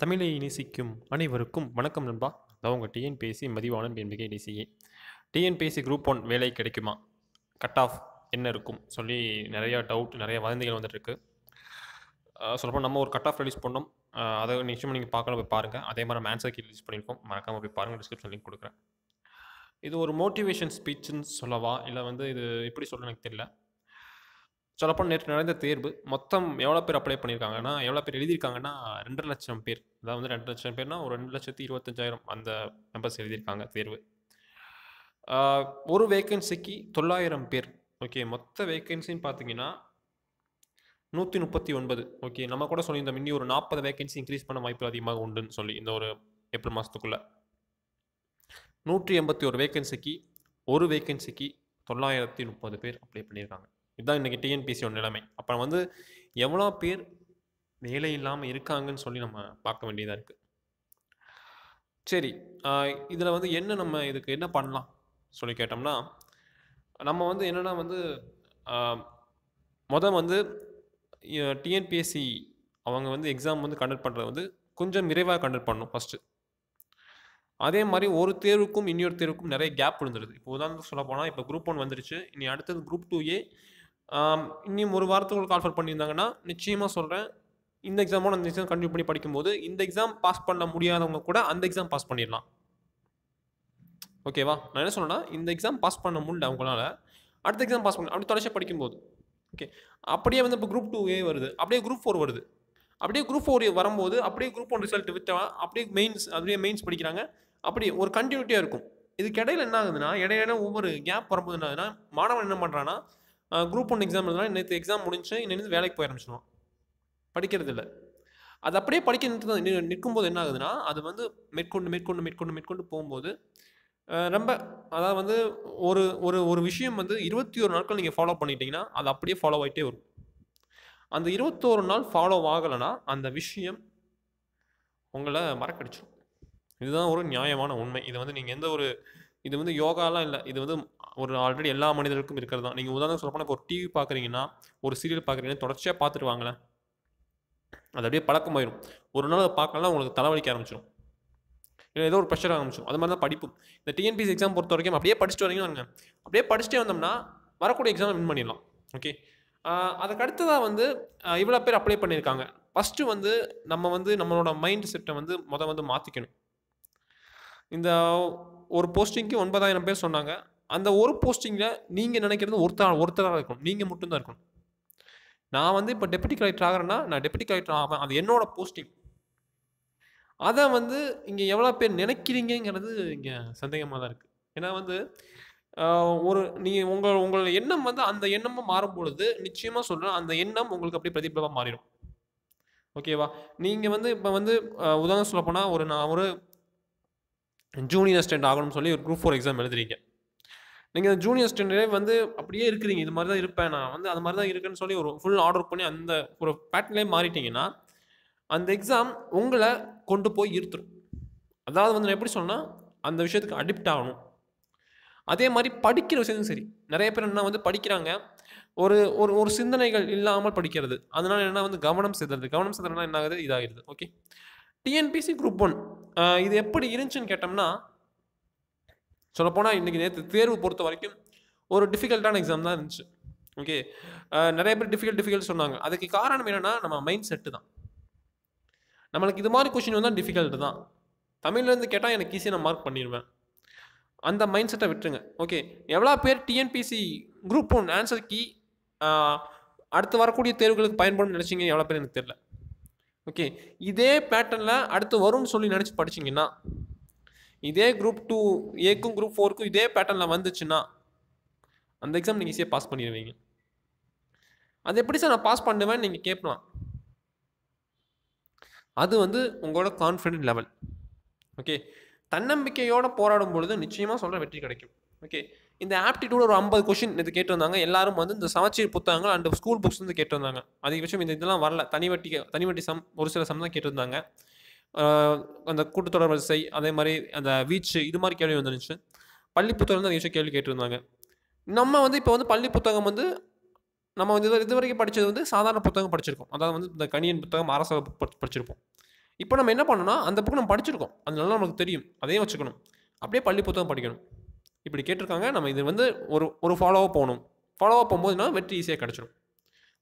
தமிழை நேசிக்கும் அனைவருக்கும் வணக்கம் நண்பா. அதான் உங்கள் TNPSC Mathivanan NPK TCA. TNPSC group one வேலை கிடைக்குமா? கட் ஆஃப் என்ன இருக்கும்? சொல்லி நிறையா டவுட் நிறைய வதந்திகள் வந்துட்டுருக்கு. சொல்லப்போ நம்ம ஒரு கட் ஆஃப் ரிலீஸ் பண்ணோம். அதை நிச்சயமாக நீங்கள் பார்க்கலாம் போய் பாருங்கள் அதே மாதிரி நம்ம ஆன்சர் ரிலீஸ் பண்ணியிருக்கோம். மறக்காமல் போய் பாருங்கள் டிஸ்கிரிப்ஷன் லிங்க் கொடுக்குறேன். இது ஒரு மோட்டிவேஷன் ஸ்பீச்சுன்னு சொல்லவா? இல்லை வந்து இது எப்படி சொல்ல எனக்கு தெரியல. சொல்லப்போனால் நேற்று நடந்த தேர்வு. மொத்தம் எவ்வளோ பேர் அப்ளை பண்ணியிருக்காங்கன்னா எவ்வளோ பேர் எழுதியிருக்காங்கன்னா ரெண்டரை லட்சம் பேர். அதாவது வந்து ரெண்டு லட்சம் பேர்னா ஒரு ரெண்டு லட்சத்தி இருபத்தஞ்சாயிரம் அந்த மெம்பர்ஸ் எழுதியிருக்காங்க தேர்வு. ஒரு வேக்கன்சிக்கு தொள்ளாயிரம் பேர். ஓகே மொத்த வேக்கன்சின்னு பார்த்தீங்கன்னா நூற்றி முப்பத்தி ஒன்பது. ஓகே நம்ம கூட சொல்லியிருந்தோம் இன்னி ஒரு நாற்பது வேகன்சி இன்க்ரீஸ் பண்ண வாய்ப்பு அதிகமாக உண்டுன்னு சொல்லி இந்த ஒரு ஏப்ரல் மாதத்துக்குள்ளே நூற்றி எண்பத்தி ஒரு வேகன்சிக்கு ஒரு வேகன்சிக்கு தொள்ளாயிரத்தி முப்பது பேர் அப்ளை பண்ணியிருக்காங்க. இதுதான் இன்றைக்கி டிஎன்பிசியோட நிலைமை. அப்புறம் வந்து எவ்வளோ பேர் வேலை இல்லாமல் இருக்காங்கன்னு சொல்லி நம்ம பார்க்க வேண்டியதாக இருக்குது சரி இதில் வந்து என்ன நம்ம இதுக்கு என்ன பண்ணலாம் சொல்லி கேட்டோம்னா நம்ம வந்து என்னென்னா வந்து மொதல் வந்து டிஎன்பிஎஸ்சி அவங்க வந்து எக்ஸாம் வந்து கண்டக்ட் பண்ணுறது வந்து கொஞ்சம் விரைவாக கண்டக்ட் பண்ணணும் ஃபஸ்ட்டு அதே மாதிரி ஒரு தேர்வுக்கும் இன்னொரு தேர்வுக்கும் நிறைய கேப் விழுந்துருது. இப்போ உதாரணத்துக்கு சொல்ல போனால் இப்போ குரூப் ஒன் வந்துருச்சு. இனி அடுத்தது குரூப் டூ ஏ இன்னும் ஒரு வாரத்துக்கு கால்ஃபர் பண்ணியிருந்தாங்கன்னா நிச்சயமாக சொல்கிறேன் இந்த எக்ஸாமோட அந்த எக்ஸாம் கண்டினியூ பண்ணி படிக்கும்போது இந்த எக்ஸாம் பாஸ் பண்ண முடியாதவங்க கூட அந்த எக்ஸாம் பாஸ் பண்ணிடலாம். ஓகேவா நான் என்ன சொன்னேன்னா இந்த எக்ஸாம் பாஸ் பண்ண முடியல அவங்களால. அடுத்த எக்ஸாம் பாஸ் பண்ண அப்படி தொடர்ச்சி படிக்கும்போது. ஓகே அப்படியே வந்து இப்போ குரூப் டூ ஏ வருது. அப்படியே குரூப் ஃபோர் வருது. அப்படியே குரூப் ஃபோர் வரும்போது அப்படியே குரூப் ஒன் ரிசல்ட் விட்டா அப்படியே மெயின்ஸ் அப்படியே மெயின்ஸ் படிக்கிறாங்க. அப்படி ஒரு கண்டினியூட்டியாக இருக்கும். இதுக்கு இடையில என்ன ஆகுதுன்னா இடையில ஒவ்வொரு கேப் வரும்போது என்ன ஆகுதுன்னா மாணவன் என்ன பண்ணுறான்னா குரூப் ஒன் எக்ஸாம் எழுதுனா நேற்று எக்ஸாம் முடிஞ்சு இன்னும் வேலைக்கு போய் ஆரம்பிச்சிடும் படிக்கிறது இல்லை அது அப்படியே படிக்க நிற்கும் நிற்கும்போது என்ன ஆகுதுன்னா அது வந்து மேற்கொண்டு மேற்கொண்டு மேற்கொண்டு மேற்கொண்டு போகும்போது ரொம்ப அதாவது வந்து ஒரு ஒரு ஒரு விஷயம் வந்து இருபத்தி ஒரு நாட்கள் நீங்கள் ஃபாலோ பண்ணிட்டீங்கன்னா அது அப்படியே ஃபாலோ ஆகிட்டே வரும். அந்த இருபத்தோரு நாள் ஃபாலோ ஆகலைன்னா அந்த விஷயம் உங்களை மறக்கடிச்சிடும் இதுதான் ஒரு நியாயமான உண்மை. இதை வந்து நீங்கள் எந்த ஒரு இது வந்து யோகாலாம் இல்லை. இது வந்து ஒரு ஆல்ரெடி எல்லா மனிதர்களுக்கும் இருக்கிறது தான் நீங்கள் உதாரணம் சொல்லப்போனால் இப்போ ஒரு டிவி பார்க்குறீங்கன்னா ஒரு சீரியல் பார்க்குறீங்கன்னா தொடர்ச்சியாக பார்த்துருவாங்களேன் அது அப்படியே பழக்கமாயிரும். ஒரு நாள் அதை பார்க்கலாம் உங்களுக்கு தலைவலிக்க ஆரம்பிச்சிடும் இல்லை ஏதோ ஒரு ப்ரெஷர் ஆரம்பிச்சிடும் அது மாதிரி தான் படிப்பும். இந்த டிஎன்பிசி எக்ஸாம் பொறுத்த வரைக்கும் அப்படியே படிச்சுட்டு வரீங்கன்னு அப்படியே படிச்சுட்டே வந்தோம்னா வரக்கூடிய எக்ஸாம் வின் பண்ணிடலாம். ஓகே அதுக்கு அடுத்ததாக வந்து இவ்வளோ பேர் அப்ளை பண்ணியிருக்காங்க. ஃபஸ்ட்டு வந்து நம்ம வந்து நம்மளோட மைண்ட் செட்டை வந்து மொதல் வந்து மாற்றிக்கணும் இந்த ஒரு போஸ்டிங்க்கு ஒன்பதாயிரம் பேர் சொன்னாங்க. அந்த ஒரு போஸ்டிங்கில் நீங்கள் நினைக்கிறது ஒருத்தர் ஒருத்தராக இருக்கணும். நீங்கள் மட்டும்தான் இருக்கணும். நான் வந்து இப்போ டெப்யூட்டி கலெக்டர் ஆகிறேன்னா நான் டெப்யூட்டி கலெக்டர் ஆவேன். அது என்னோடய போஸ்டிங் அதை வந்து இங்கே எவ்வளோ பேர் நினைக்கிறீங்கிறது இங்கே சந்தேகமாக தான் இருக்குது ஏன்னா வந்து ஒரு நீங்கள் உங்கள் உங்கள் எண்ணம் வந்து அந்த எண்ணமும் மாறும் பொழுது நிச்சயமாக சொல்கிறேன் அந்த எண்ணம் உங்களுக்கு அப்படியே பிரதிபலமாக மாறிடும். ஓகேவா? நீங்கள் வந்து இப்போ வந்து உதாரணம் சொல்ல போனால் ஒரு நான் ஒரு ஜூனியர் அசிஸ்டன்ட் ஆகணும்னு சொல்லி ஒரு குரூப் ஃபோர் எக்ஸாம் எழுதுறீங்க. நீங்கள் ஜூனியர் அசிஸ்டன்ட்லேயே வந்து அப்படியே இருக்கிறீங்க. இது மாதிரி தான் இருப்பேன் நான். வந்து அது மாதிரி தான் இருக்குன்னு சொல்லி ஒரு ஃபுல் ஆர்டர் பண்ணி அந்த ஒரு பேட்டர்ன்லேயே மாறிட்டீங்கன்னா அந்த எக்ஸாம் உங்களை கொண்டு போய் இருத்துரும் அதாவது வந்து நான் எப்படி சொன்னால் அந்த விஷயத்துக்கு அடிப்ட் ஆகணும். அதே மாதிரி படிக்கிற விஷயத்தும் சரி. நிறைய பேர் என்ன வந்து படிக்கிறாங்க. ஒரு ஒரு ஒரு சிந்தனைகள் இல்லாமல் படிக்கிறது. அதனால் என்ன வந்து கவனம் சிதறது கவனம் சிதறதுனா என்ன ஆகுது? இதாகிறது ஓகே டிஎன்பிசி குரூப் ஒன் இது எப்படி இருந்துச்சுன்னு கேட்டோம்னா சொல்லப்போனால் இன்றைக்கி நேற்று தேர்வு பொறுத்த வரைக்கும் ஒரு டிஃபிகல்ட்டான எக்ஸாம் தான் இருந்துச்சு. ஓகே நிறைய பேர் டிஃபிகல்ட் டிஃபிகல்ட் சொன்னாங்க. அதுக்கு காரணம் என்னென்னா நம்ம மைண்ட் செட்டு தான். நம்மளுக்கு இது மாதிரி கொஷின் வந்தால் டிஃபிகல்ட் தான். தமிழ்லேருந்து கேட்டால் எனக்கு ஈஸியாக நான் மார்க் பண்ணிடுவேன் அந்த மைண்ட் செட்டை விட்டுருங்க. ஓகே எவ்வளோ பேர் TNPSC group one answer key அடுத்து வரக்கூடிய தேர்வுகளுக்கு பயன்படும் நினச்சிங்க எவ்வளோ பேர் எனக்கு தெரியல. ஓகே. இதே பேட்டர்னில் அடுத்து வரும்னு சொல்லி நினச்சி படிச்சிங்கன்னா இதே குரூப் டூ ஏக்கும் குரூப் ஃபோருக்கும் இதே பேட்டர்னில் வந்துச்சுன்னா அந்த எக்ஸாம் நீங்கள் ஈஸியாக பாஸ் பண்ணிடுவீங்க. அது எப்படி சார் நான் பாஸ் பண்ணுவேன்னு நீங்கள் கேட்கலாம் அது வந்து உங்களோட கான்ஃபிடென்ட் லெவல் ஓகே. தன்னம்பிக்கையோடு போராடும் பொழுது நிச்சயமாக சொல்கிற வெற்றி கிடைக்கும். ஓகே. இந்த ஆப்டிடியூட் ஒரு ஐம்பது கொஷின் இது கேட்டிருந்தாங்க. எல்லாரும் வந்து இந்த சமச்சீர் புத்தகங்கள் அண்ட் ஸ்கூல் புக்ஸ் வந்து கேட்டிருந்தாங்க. அதிகபட்சம் இந்த இதெல்லாம் வரல. தனிவட்டி தனிவட்டி சம் ஒரு சில சம் தான் கேட்டிருந்தாங்க. அந்த கூட்டத்தொடர் வரிசை அதே மாதிரி அந்த வீச்சு இது மாதிரி கேள்வி வந்துருந்துச்சு. பள்ளி புத்தகம் வந்து அதிக கேள்வி கேட்டிருந்தாங்க. நம்ம வந்து இப்போ வந்து பள்ளி புத்தகம் வந்து நம்ம வந்து இது வரைக்கும் படித்தது வந்து சாதாரண புத்தகம் படிச்சிருக்கோம். அதாவது வந்து இந்த கணியன் புத்தகம் அரச புக் படிச்சிருப்போம். இப்போ நம்ம என்ன பண்ணோம்னா அந்த புக்கு நம்ம படிச்சிருக்கோம். அதனால நமக்கு தெரியும். அதையும் வச்சுக்கணும். அப்படியே பள்ளி புத்தகம் படிக்கணும். இப்படி கேட்டிருக்காங்க. நம்ம இது வந்து ஒரு ஒரு ஃபாலோவாக போகணும். ஃபாலோவாக போகும்போதுனா வெற்றி ஈஸியாக கிடச்சிடும்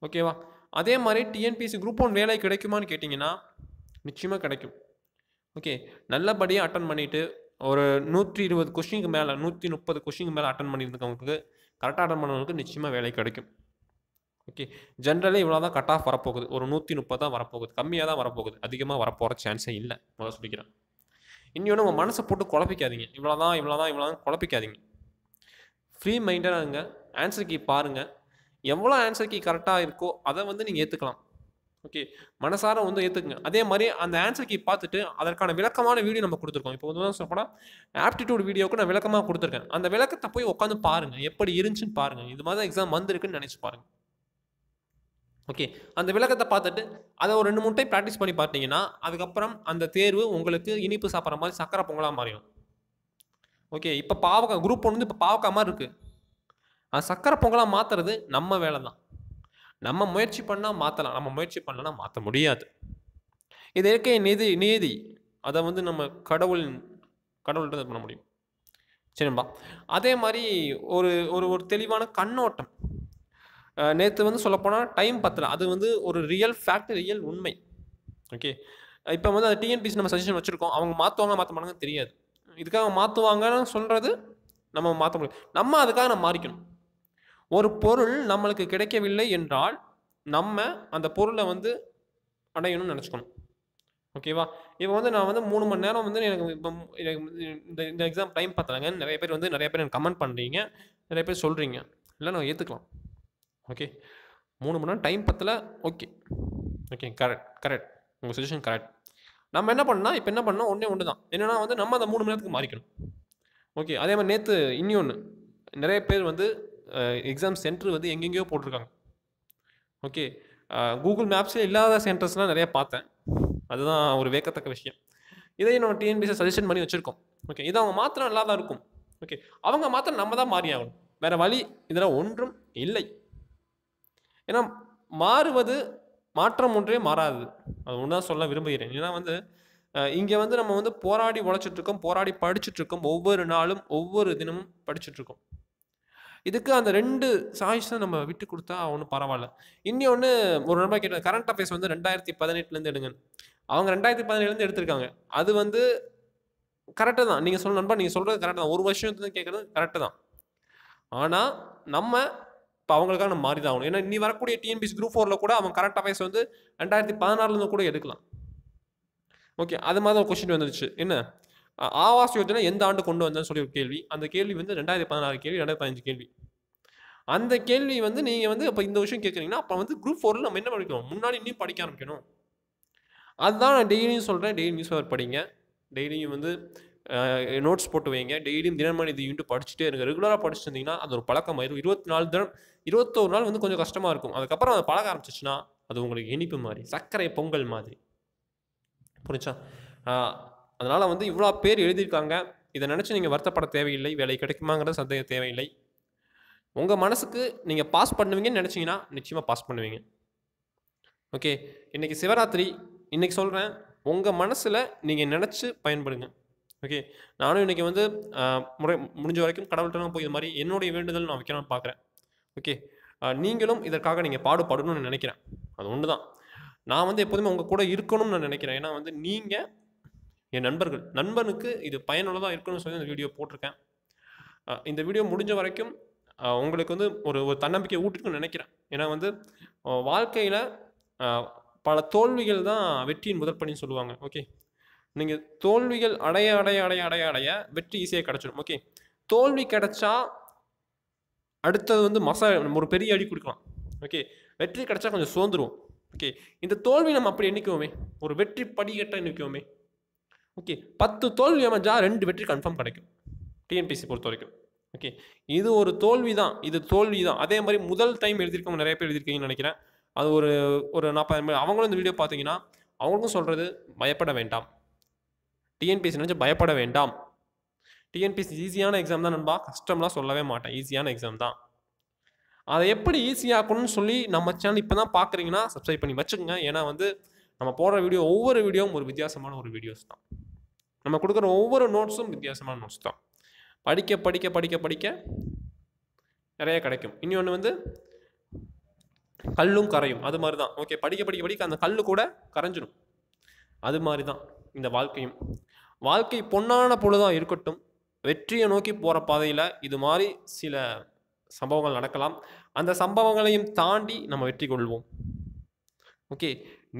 ஓகேவா அதே மாதிரி டிஎன்பிஎஸ்சி குரூப் ஒன் வேலை கிடைக்குமான்னு கேட்டிங்கன்னா நிச்சயமாக கிடைக்கும். ஓகே நல்லபடியாக அட்டன் பண்ணிவிட்டு ஒரு நூற்றி இருபது கொஷினுக்கு மேலே நூற்றி முப்பது கொஷினுக்கு மேலே அட்டன் பண்ணியிருக்கவங்களுக்கு கரெக்டாக அட்டன் பண்ணவங்களுக்கு நிச்சயமாக வேலை கிடைக்கும். ஓகே ஜென்ரலி இவ்வளோ தான் கட் ஆஃப் வரப்போகுது. ஒரு நூற்றி முப்பது தான் வரப்போகுது. கம்மியாக தான் வரப்போகுது அதிகமாக வரப்போகிற சான்ஸே இல்லை. முதல்ல சொல்லிக்கிறேன். இன்னொன்று உங்கள் மனசை போட்டு குழப்பிக்காதீங்க. இவ்வளோ தான் இவ்வளோ தான் இவ்வளோ தான் குழப்பிக்காதீங்க. ஃப்ரீ மைண்டாக இருங்க. ஆன்சர் கீ பாருங்கள் எவ்வளோ ஆன்சர் கீ கரெக்டாக இருக்கோ அதை வந்து நீங்கள் ஏற்றுக்கலாம் ஓகே மனசார வந்து ஏற்றுக்குங்க அதே மாதிரி அந்த ஆன்சர் கீ பார்த்துட்டு அதற்கான விளக்கமான வீடியோ நம்ம கொடுத்துருக்கோம். இப்போ வந்து சொல்லப்போனால் ஆப்டிடியூட் வீடியோக்கு நான் விளக்கமாக கொடுத்துருக்கேன். அந்த விளக்கத்தை போய் உட்காந்து பாருங்கள் எப்படி இருந்துச்சுன்னு பாருங்கள் இது மாதிரி தான் எக்ஸாம் வந்திருக்குன்னு நினச்சி பாருங்கள் ஓகே அந்த விளக்கத்தை பார்த்துட்டு அதை ஒரு ரெண்டு மூணு டைம் ப்ராக்டிஸ் பண்ணி பார்த்தீங்கன்னா அதுக்கப்புறம் அந்த தேர்வு உங்களுக்கு இனிப்பு சாப்பிட்ற மாதிரி சக்கரை பொங்கலாக மாறிடும். ஓகே இப்போ பாவக்காய் குரூப் ஒன்று வந்து இப்போ பாவக்காய் மாதிரி இருக்குது அது சக்கரை பொங்கலாக மாற்றுறது நம்ம வேலை தான். நம்ம முயற்சி பண்ணால் மாற்றலாம் நம்ம முயற்சி பண்ணலன்னா மாற்ற முடியாது. இது இருக்க நிதி நீதி. அதை வந்து நம்ம கடவுள் கடவுள்கிட்ட இது பண்ண முடியும். சரிம்பா அதே மாதிரி ஒரு ஒரு ஒரு தெளிவான கண்ணோட்டம். நேற்று வந்து சொல்லப்போனால் டைம் பத்தலை. அது வந்து ஒரு ரியல் ஃபேக்ட் ரியல் உண்மை. ஓகே இப்போ வந்து அந்த டிஎன்பிசி நம்ம சஜஷன் வச்சுருக்கோம். அவங்க மாற்றுவாங்க மாற்ற மாட்டாங்கன்னு தெரியாது. இதுக்காக மாற்றுவாங்கன்னு சொல்கிறது நம்ம மாற்ற முடியும் நம்ம அதுக்காக நம்ம மாறிக்கணும். ஒரு பொருள் நம்மளுக்கு கிடைக்கவில்லை என்றால் நம்ம அந்த பொருளை வந்து அடையணும்னு நினச்சிக்கணும். ஓகேவா இப்போ வந்து நான் வந்து மூணு மணி நேரம் வந்து எனக்கு இப்போ இந்த இந்த எக்ஸாம் டைம் பார்த்தாங்க நிறைய பேர் வந்து நிறைய பேர் எனக்கு கமெண்ட் பண்ணுறீங்க நிறைய பேர் சொல்கிறீங்க இல்லை நான் ஏற்றுக்கலாம் ஓகே மூணு மணி நேரம் டைம் பத்தில். ஓகே ஓகே கரெக்ட் கரெக்ட் உங்கள் சஜஷன் கரெக்ட் நம்ம என்ன பண்ணால் இப்போ என்ன பண்ணோம் ஒன்றே ஒன்று தான். என்னென்னா வந்து நம்ம அந்த மூணு மணி நேரத்துக்கு மாறிக்கணும். ஓகே அதே மாதிரி நேற்று இன்னொன்று நிறைய பேர் வந்து எக்ஸாம் சென்டர் வந்து எங்கெங்கேயோ போட்டிருக்காங்க. ஓகே கூகுள் மேப்ஸில் இல்லாத சென்டர்ஸ்லாம் நிறைய பார்த்தேன். அதுதான் ஒரு வேக்கத்தக்க விஷயம். இதை நம்ம டிஎன்பிசி சஜஷன் பண்ணி வச்சுருக்கோம். ஓகே இது அவங்க மாத்திரம் நல்லா தான் இருக்கும். ஓகே அவங்க மாத்திரம் நம்ம தான் மாறி ஆகணும் வேறு வழி இதில் ஒன்றும் இல்லை. ஏன்னா மாறுவது மாற்றம் ஒன்றே மாறாது. அது ஒன்று தான் சொல்ல விரும்புகிறேன். ஏன்னா வந்து இங்கே வந்து நம்ம வந்து போராடி உழைச்சிட்ருக்கோம் போராடி படிச்சுட்ருக்கோம் ஒவ்வொரு நாளும் ஒவ்வொரு தினமும் படிச்சுட்ருக்கோம் இதுக்கு அந்த ரெண்டு சாய்ஸை நம்ம விட்டு கொடுத்தா ஒன்றும் பரவாயில்ல. இன்னொன்று ஒரு நண்பர் கேட்ட கரண்ட் அஃபேர்ஸ் வந்து ரெண்டாயிரத்தி பதினெட்டுலேருந்து எடுங்க. அவங்க ரெண்டாயிரத்தி பதினேழுலேருந்து எடுத்திருக்காங்க. அது வந்து கரெக்டாக தான். நீங்கள் சொல்ல நண்பா நீங்கள் சொல்கிறது கரெக்டாக தான். ஒரு வருஷத்துலேருந்து கேட்குறது கரெக்டு தான். ஆனால் நம்ம இப்போ அவங்களுக்காக நம்ம மாறி தான் ஆகணும். ஏன்னா இனி வரக்கூடிய டிஎன்பிசி குரூப் ஃபோரில் கூட அவன் கரண்ட் அஃபேர்ஸ் வந்து ரெண்டாயிரத்தி பதினாறுலேருந்து கூட எடுக்கலாம். ஓகே அது மாதிரி ஒரு கொஸ்டின் வந்துருச்சு. என்ன? ஆவாஸ் யோஜனா எந்த ஆண்டு கொண்டு வந்தேன்னு சொல்லி ஒரு கேள்வி. அந்த கேள்வி வந்து ரெண்டாயிரத்தி பதினாறு கேள்வி ரெண்டாயிரத்தி பதினஞ்சு கேள்வி. அந்த கேள்வி வந்து நீங்கள் வந்து இப்போ இந்த விஷயம் கேட்குறீங்கன்னா அப்போ வந்து குரூப் ஃபோரில் நம்ம என்ன படிக்கணும்? முன்னாடி இன்னும் படிக்க ஆரம்பிக்கணும். அதுதான் நான் டெய்லியும் சொல்கிறேன் டெய்லி நியூஸ் பேப்பர் படிங்க. டெய்லியும் வந்து நோட்ஸ் போட்டு வைங்க. டெய்லியும் தினமணி இது யூனிட் படிச்சுட்டே இருங்க. ரெகுலராக படிச்சுட்டு இருந்தீங்கன்னா அது ஒரு பழக்கம் ஆயிரும் இருபத்தி நாலு தினம் இருபத்தோரு நாள் வந்து கொஞ்சம் கஷ்டமாக இருக்கும். அதுக்கப்புறம் அதை பழக ஆரம்பிச்சிச்சுன்னா அது உங்களுக்கு இனிப்பு மாதிரி சர்க்கரை பொங்கல் மாதிரி. புரிஞ்சா? அதனால் வந்து இவ்வளோ பேர் எழுதியிருக்காங்க. இதை நினச்சி நீங்கள் வருத்தப்பட தேவையில்லை. வேலை கிடைக்குமாங்கிறது சந்தேகம் தேவையில்லை. உங்கள் மனசுக்கு நீங்கள் பாஸ் பண்ணுவீங்கன்னு நினச்சிங்கன்னா நிச்சயமாக பாஸ் பண்ணுவீங்க. ஓகே இன்றைக்கி சிவராத்திரி. இன்றைக்கி சொல்கிறேன் உங்கள் மனசில் நீங்கள் நினச்சி பயன்படுங்க. ஓகே நானும் இன்றைக்கி வந்து முறை முடிஞ்ச வரைக்கும் கடவுள்கிட்ட போய் இது மாதிரி என்னுடைய வேண்டுதல் நான் வைக்கணும்னு பார்க்குறேன் ஓகே நீங்களும் இதற்காக நீங்கள் பாடுபடணும்னு நினைக்கிறேன். அது ஒன்று தான் நான் வந்து எப்போதுமே உங்கள் கூட இருக்கணும்னு நான் நினைக்கிறேன். ஏன்னா வந்து நீங்கள் என் நண்பர்கள். நண்பனுக்கு இது பயனுள்ளதாக இருக்கணும்னு சொல்லி இந்த வீடியோ போட்டிருக்கேன். இந்த வீடியோ முடிஞ்ச வரைக்கும் உங்களுக்கு வந்து ஒரு ஒரு தன்னம்பிக்கை ஊட்டிருக்குன்னு நினைக்கிறேன். ஏன்னா வந்து வாழ்க்கையில் பல தோல்விகள் தான் வெற்றியின் முதற்பணின்னு சொல்லுவாங்க. ஓகே நீங்கள் தோல்விகள் அடைய அடைய அடைய அடைய அடைய வெற்றி ஈஸியாக கிடச்சிடும் ஓகே தோல்வி கிடைச்சா அடுத்தது வந்து மசா ஒரு பெரிய அடி கொடுக்கலாம். ஓகே வெற்றி கிடைச்சா கொஞ்சம் சோர்ந்துருவோம். ஓகே இந்த தோல்வி நம்ம அப்படி எண்ணிக்குவோமே. ஒரு வெற்றி படிக்கட்டாக எண்ணிக்குவோமே. ஓகே பத்து தோல்வி அமைஞ்சா ரெண்டு வெற்றி கன்ஃபார்ம் கிடைக்கும். டிஎன்பிசி பொறுத்த வரைக்கும். ஓகே இது ஒரு தோல்வி தான் இது தோல்வி தான் அதே மாதிரி முதல் டைம் எழுதியிருக்கவங்க நிறைய பேர் எழுதியிருக்கீங்கன்னு நினைக்கிறேன். அது ஒரு ஒரு நாற்பது அவங்களும் இந்த வீடியோ பார்த்தீங்கன்னா அவங்களுக்கும் சொல்கிறது பயப்பட வேண்டாம். டிஎன்பிஎஸ்சி நினச்சி பயப்பட வேண்டாம். டிஎன்பிஎஸ்சி ஈஸியான எக்ஸாம் தான் நண்பா. கஷ்டம்லாம் சொல்லவே மாட்டேன். ஈஸியான எக்ஸாம் தான். அதை எப்படி ஈஸியாக்கணும்னு சொல்லி நம்ம சேனல் இப்போ தான் பார்க்குறீங்கன்னா சப்ஸ்கிரைப் பண்ணி வச்சுக்கோங்க. ஏன்னா வந்து நம்ம போடுற வீடியோ ஒவ்வொரு வீடியோவும் ஒரு வித்தியாசமான ஒரு வீடியோஸ் தான். நம்ம கொடுக்குற ஒவ்வொரு நோட்ஸும் வித்தியாசமான நோட்ஸ் தான். படிக்க படிக்க படிக்க படிக்க நிறைய கிடைக்கும். இன்னொன்று வந்து கல்லும் கரையும். அது மாதிரி தான் ஓகே படிக்க படிக்க படிக்க அந்த கல் கூட கரைஞ்சிடும் அது மாதிரி தான் இந்த வாழ்க்கையும். வாழ்க்கை பொன்னான பொழுதாக இருக்கட்டும். வெற்றியை நோக்கி போகிற பாதையில் இது மாதிரி சில சம்பவங்கள் நடக்கலாம். அந்த சம்பவங்களையும் தாண்டி நம்ம வெற்றி கொள்வோம். ஓகே.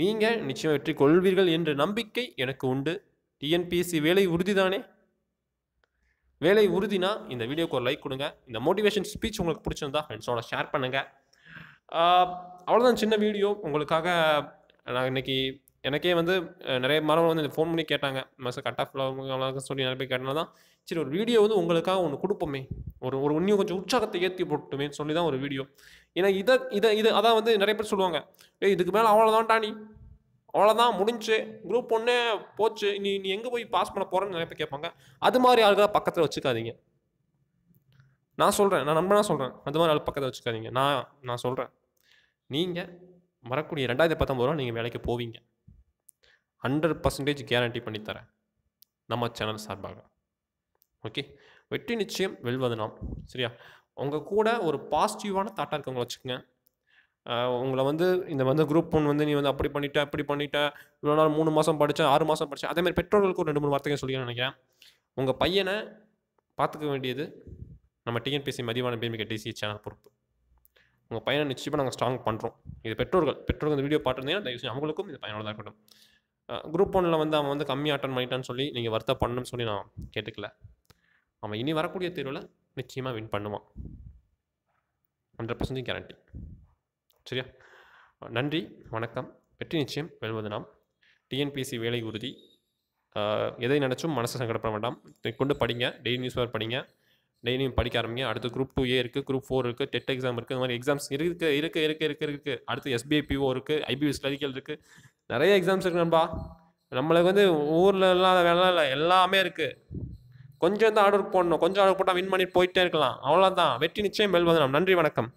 நீங்கள் நிச்சயம் வெற்றி கொள்வீர்கள் என்ற நம்பிக்கை எனக்கு உண்டு. டிஎன்பிஎஸ்சி வேலை உறுதிதானே? வேலை உறுதினா இந்த வீடியோக்கு ஒரு லைக் கொடுங்க. இந்த மோட்டிவேஷன் ஸ்பீச் உங்களுக்கு பிடிச்சிருந்தா ஃப்ரெண்ட்ஸோட ஷேர் பண்ணுங்கள் அவ்வளோதான் சின்ன வீடியோ. உங்களுக்காக நான் இன்னைக்கு எனக்கே வந்து நிறைய மாணவர்கள் வந்து ஃபோன் பண்ணி கேட்டாங்க. மச கட் ஆஃப் சொல்லி நிறைய பேர் கேட்டனால தான் சரி ஒரு வீடியோ வந்து உங்களுக்காக ஒன்று கொடுப்போமே. ஒரு ஒரு இன்னும் கொஞ்சம் உற்சாகத்தை ஏற்றி போட்டுமேன்னு சொல்லி தான் ஒரு வீடியோ ஏன்னா இதை இதை இது அதான் வந்து நிறைய பேர் சொல்லுவாங்க. ஏய் இதுக்கு மேலே அவ்வளோதான்டா நீ. அவ்வளோதான் முடிஞ்சு. குரூப் ஒன்றே போச்சு. நீ நீ எங்கே போய் பாஸ் பண்ண போகிறேன்னு நிறைய பேர் கேட்பாங்க. அது மாதிரி ஆளுகளை பக்கத்தில் வச்சுக்காதீங்க. நான் சொல்கிறேன் நான் நண்பனாக சொல்கிறேன் அது மாதிரி ஆள் பக்கத்தில் வச்சுக்காதீங்க. நான் நான் சொல்கிறேன் நீங்கள் வரக்கூடிய ரெண்டாயிரத்தி பத்தொம்பது ரூபா நீங்கள் வேலைக்கு போவீங்க. ஹண்ட்ரட் பர்சன்டேஜ் கேரண்டி பண்ணித்தரேன் நம்ம சேனல் சார்பாக. ஓகே வெற்றி நிச்சயம் வெல்வது நாம் சரியா? உங்கள் கூட ஒரு பாசிட்டிவான தாட்டாக இருக்கவங்கள வச்சுக்கோங்க. உங்களை வந்து இந்த வந்து குரூப் ஒன் வந்து நீ வந்து அப்படி பண்ணிட்ட அப்படி பண்ணிட்ட இவ்வளோ நாள் மூணு மாதம் படித்தேன் ஆறு மாதம் படித்தேன் அதேமாதிரி பெற்றோர்களுக்கு ஒரு ரெண்டு மூணு வார்த்தைகள் சொல்லி நினைக்கிறேன். உங்கள் பையனை பார்த்துக்க வேண்டியது நம்ம டிஎன்பிசி மதிவான பேமிக்க டிசி சேனல் பொறுப்பு. உங்கள் பையனை நிச்சயமாக நாங்கள் ஸ்ட்ராங் பண்ணுறோம் இது பெற்றோர்கள் பெற்றோர்கள் இந்த வீடியோ பார்த்துருந்தீங்கன்னா தயவு அவங்களுக்கும் இது பயனுள்ளதாக இருக்கட்டும். குரூப் ஒன்னில் வந்து அவன் வந்து கம்மியாக அட்டன் பண்ணிட்டான்னு சொல்லி நீங்கள் வருத்த பண்ணணும்னு சொல்லி நான் கேட்டுக்கல. அவன் இனி வரக்கூடிய தேர்வில் நிச்சயமாக வின் பண்ணுவான். ஹண்ட்ரட் பர்சன்டேஜ் கேரண்டி சரியா? நன்றி வணக்கம். வெற்றி நிச்சயம் வெல்வது நாம். டிஎன்பிஎஸ்சி வேலை உறுதி. எதை நினச்சும் மனசை சங்கடப்பட வேண்டாம். கொண்டு படிங்க டெய்லி நியூஸ் பேப்பர் படிங்க. டெய்லியும் படிக்க ஆரம்பிங்க. அடுத்து குரூப் டூ ஏ இருக்குது குரூப் ஃபோர் இருக்குது டெட் எக்ஸாம் இருக்குது இந்த மாதிரி எக்ஸாம்ஸ் இருக்குது இருக்குது இருக்குது இருக்குது இருக்குது அடுத்து எஸ்பிஐ பிஓ இருக்குது ஐபிஎஸ் கிளரிக்கல் இருக்குது நிறைய எக்ஸாம்ஸ் இருக்கு நண்பா. நம்மளுக்கு வந்து ஊரில் இல்லாத வேலை இல்லை எல்லாமே இருக்குது கொஞ்சம் தான் ஆர்டர் போடணும். கொஞ்சம் ஆர்டர் போட்டால் வின் பண்ணிட்டு போயிட்டே இருக்கலாம். அவ்வளோதான் வெற்றி நிச்சயம் வெல்வது நாம். நன்றி வணக்கம்.